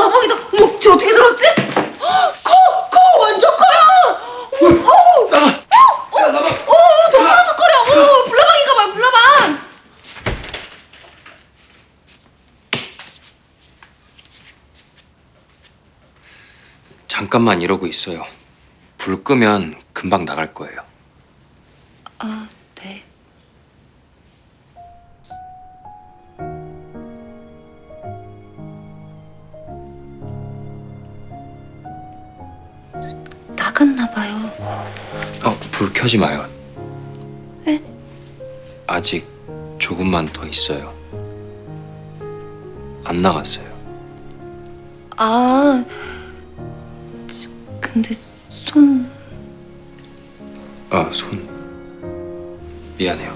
나방이다. 어머, 쟤 어떻게 들어왔지? 커, 커, 완전 커요. 어머, 어머, 야 나봐. 어, 너무 하드거려. 어, 불나방인가 봐요, 불나방. 잠깐만 이러고 있어요. 불 끄면 금방 나갈 거예요. 아, 나갔나 봐요. 어, 불 켜지 마요. 네? 아직 조금만 더 있어요. 안 나갔어요. 아, 저, 근데 손 아, 손. 미안해요.